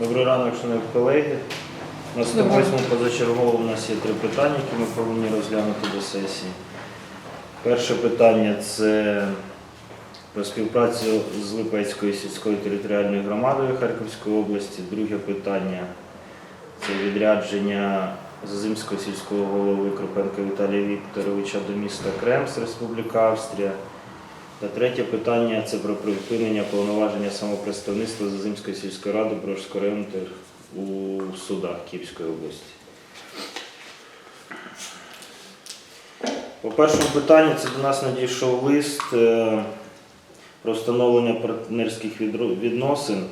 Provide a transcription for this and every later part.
Добрий ранок, шановні колеги. На 108 позачергово у нас є три питання, які ми повинні розглянути до сесії. Перше питання це про співпрацю з Липецькою сільською територіальною громадою Харківської області. Друге питання це відрядження Зазимського сільського голови Кропенка Віталія Вікторовича до міста Кремс, Республіка Австрія. Та третє питання це про припинення повноваження самопредставництва Зазимської сільської ради Брожського району у судах Київської області. По першому питанню це до нас надійшов лист е, про встановлення партнерських відносин,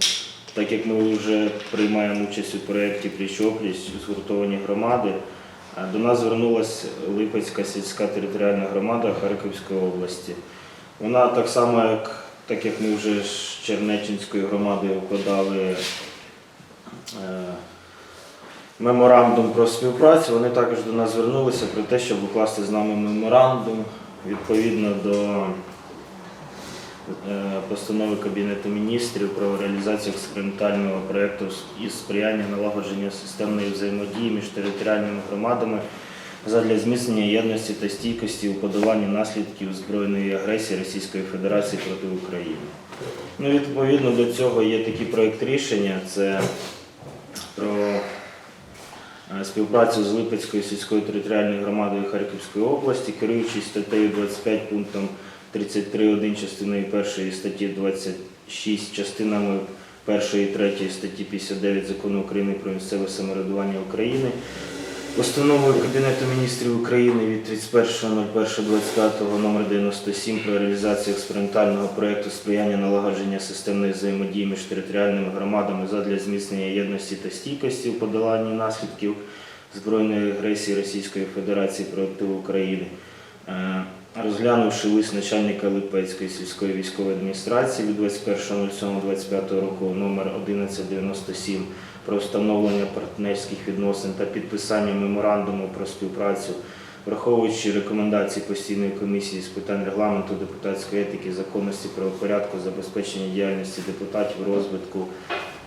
так як ми вже приймаємо участь у проєкті Пліч-опліч згуртовані громади. е, До нас звернулася Липецька сільська територіальна громада Харківської області. Вона так само, як, так як ми вже з Чернеччинською громадою подали е, меморандум про співпрацю, вони також до нас звернулися про те, щоб укласти з нами меморандум відповідно до е, постанови Кабінету міністрів про реалізацію експериментального проєкту із сприяння налагодження системної взаємодії між територіальними громадами задля зміцнення єдності та стійкості у подоланні наслідків збройної агресії Російської Федерації проти України. Ну, відповідно до цього є такий проєкт рішення. Це про е, співпрацю з Липецькою сільською територіальною громадою Харківської області, керуючись статтею 25 пунктом 33.1 частиною 1 статті 26 частинами 1 і 3 статті 59 Закону України про місцеве самоврядування України. Постановою Кабінету міністрів України від 31.01.25 номер 97 про реалізацію експериментального проєкту сприяння налагодження системної взаємодії між територіальними громадами задля зміцнення єдності та стійкості у подоланні наслідків збройної агресії Російської Федерації проти України. Е, Розглянувши лист начальника Липецької сільської військової адміністрації від 21.07.25 року номер 1197 про встановлення партнерських відносин та підписання меморандуму про співпрацю, враховуючи рекомендації постійної комісії з питань регламенту, депутатської етики, законності, правопорядку, забезпечення діяльності депутатів, розвитку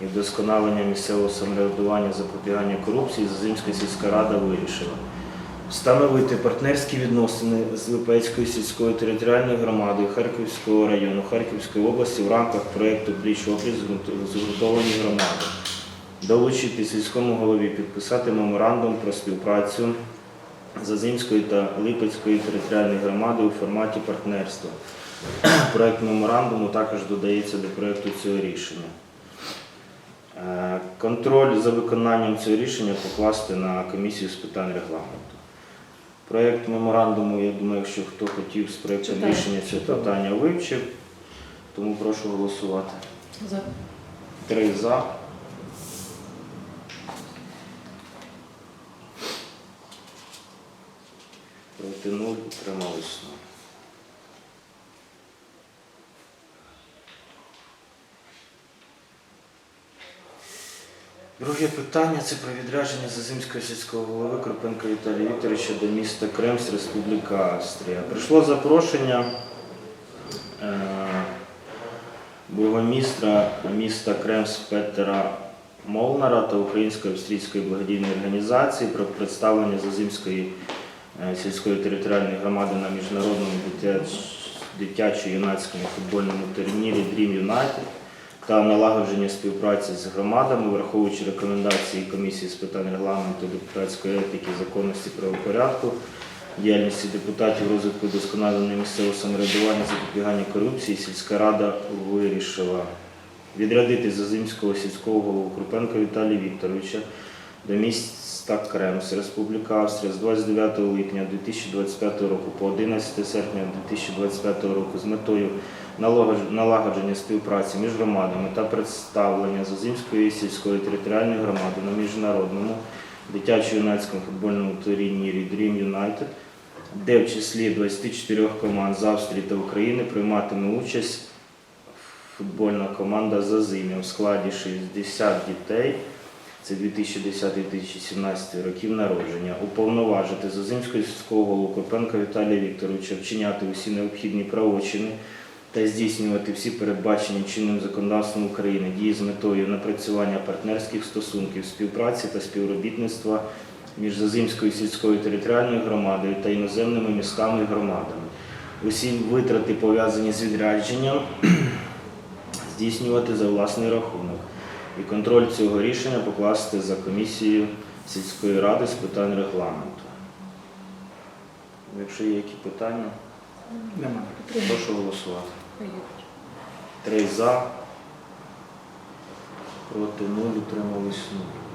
і вдосконалення місцевого самоврядування, запобігання корупції, Зазимська сільська рада вирішила встановити партнерські відносини з Липецькою сільською територіальною громадою Харківського району Харківської області в рамках проєкту пліч опліч згуртовані громади долучити сільському голові підписати меморандум про співпрацю Зазимської та Липецької територіальної громади у форматі партнерства. Проект меморандуму також додається до проекту цього рішення. Е, Контроль за виконанням цього рішення покласти на комісію з питань регламенту. Проект меморандуму, я думаю, якщо хто хотів з проектом рішення цього питання вивчив, тому прошу голосувати. За. Три за. Проти нуль утримались. нуль. Друге питання це про відрядження Зазимського сільського голови Кропенка Віталія Вікторовича до міста Кремс, Республіка Австрія. Прийшло запрошення е, бургомістра міста Кремс Петера Молнара та Української австрійської благодійної організації про представлення Зазимської сільської територіальної громади на міжнародному дитячо-юнацькому футбольному турнірі Dream United та налагодження співпраці з громадами, враховуючи рекомендації комісії з питань регламенту, депутатської етики, законності правопорядку, діяльності депутатів, розвитку досконалення місцевого самоврядування, запобігання корупції, сільська рада вирішила відрядити Зазимського сільського голову Крупенка Віталія Вікторовича до міста Кремс, Республіка Австрія з 29 липня 2025 року по 11 серпня 2025 року з метою налагодж- налагодження співпраці між громадами та представлення Зазимської сільської територіальної громади на міжнародному дитячо-юнацькому футбольному турнірі Dream United, де в числі 24 команд з Австрії та України прийматиме участь футбольна команда Зазим'я в складі 60 дітей. Це 2010-2017 років народження. Уповноважити Зазимського сільського голову Копенка Віталія Вікторовича вчиняти усі необхідні правочини та здійснювати всі передбачені чинним законодавством України дії з метою напрацювання партнерських стосунків, співпраці та співробітництва між Зазимською сільською територіальною громадою та іноземними містами і громадами. Усі витрати, пов'язані з відрядженням, здійснювати за власний рахунок. І контроль цього рішення покласти за комісією сільської ради з питань регламенту. Якщо є які питання, Нема. прошу голосувати. Три за, проти нуль, утримались нуль.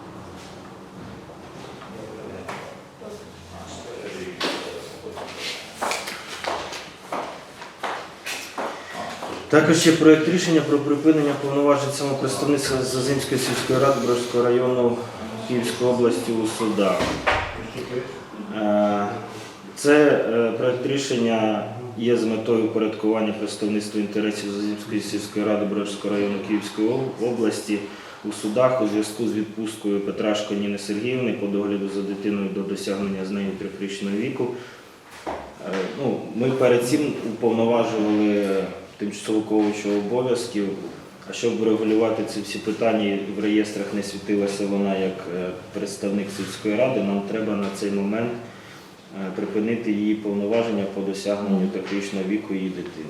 Також є проєкт рішення про припинення повноважень самопредставництва Зазимської сільської ради Бродського району Київської області у судах. Е, Це е, проект рішення є з метою упорядкування представництва інтересів Зазимської сільської ради Бродського району Київської області у судах у зв'язку з відпусткою Петрашко Ніни Сергіївни по догляду за дитиною до досягнення з нею трьохрічного віку. Е, Ну, ми перед цим уповноважували тимчасово виконуючого обов'язків. А щоб врегулювати ці всі питання, в реєстрах не світилася вона як е, представник сільської ради, нам треба на цей момент е, припинити її повноваження по досягненню трьохрічного віку її дитини.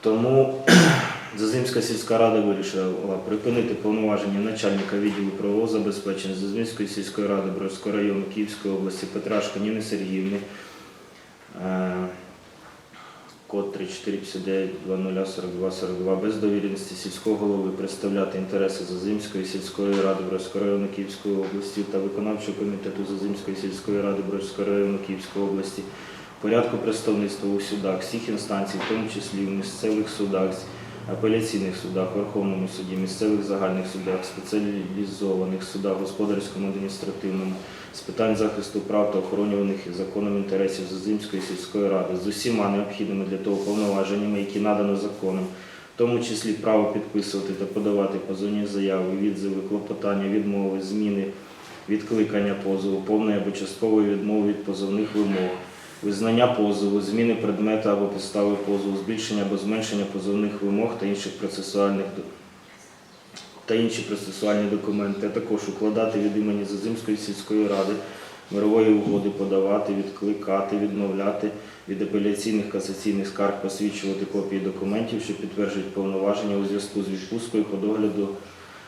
Тому Зазимська сільська рада вирішила припинити повноваження начальника відділу правового забезпечення Зазимської сільської ради Бродського району Київської області Петрашко Ніни Сергіївни. Код 3459-0042-42 без довіреності сільського голови представляти інтереси Зазимської сільської ради Бродського району Київської області та виконавчого комітету Зазимської сільської ради Бродського району Київської області порядку представництва у судах всіх інстанцій, в тому числі в місцевих судах, апеляційних судах, Верховному суді, місцевих загальних судах, спеціалізованих судах, господарському адміністративному, з питань захисту прав та охоронюваних законом інтересів Зазимської сільської ради з усіма необхідними для того повноваженнями, які надано законом, в тому числі право підписувати та подавати позовні заяви, відзиви, клопотання, відмови, зміни, відкликання позову, повної або часткової відмови від позовних вимог, визнання позову, зміни предмета або підстави позову, збільшення або зменшення позовних вимог та інших процесуальних та інші процесуальні документи, а також укладати від імені Зазимської сільської ради мирової угоди, подавати, відкликати, відмовляти від апеляційних касаційних скарг, посвідчувати копії документів, що підтверджують повноваження у зв'язку з відпусткою по догляду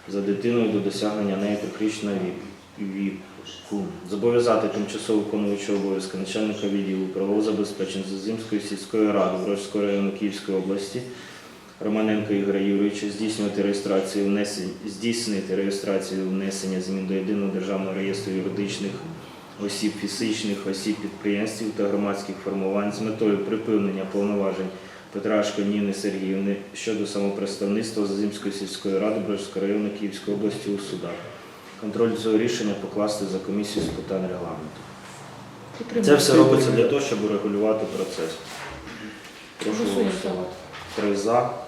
за дитиною до досягнення неї трьохрічного віку. віку. Зобов'язати тимчасово виконуючого обов'язки начальника відділу правового забезпечення Зазимської сільської ради Бродського району Київської області Романенко Ігоря Юрійовича здійснювати реєстрацію внесень, здійснити реєстрацію внесення змін до єдиного державного реєстру юридичних осіб, фізичних осіб, підприємств та громадських формувань з метою припинення повноважень Петрашко Ніни Сергіївни щодо самопредставництва Зазимської сільської ради Бродського району Київської області у судах. Контроль цього рішення покласти за комісію з питань регламенту. Це все робиться для того, щоб урегулювати процес. Прошу голосувати. Три за.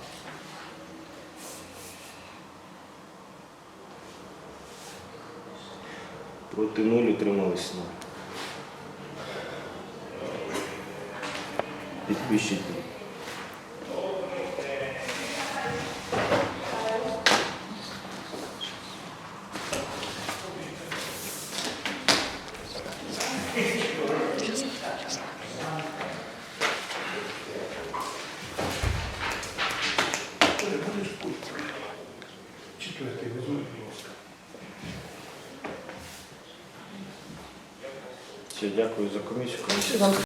Проти нуль утримались нуль. Підпишіть. Четвертий, дякую за комісію.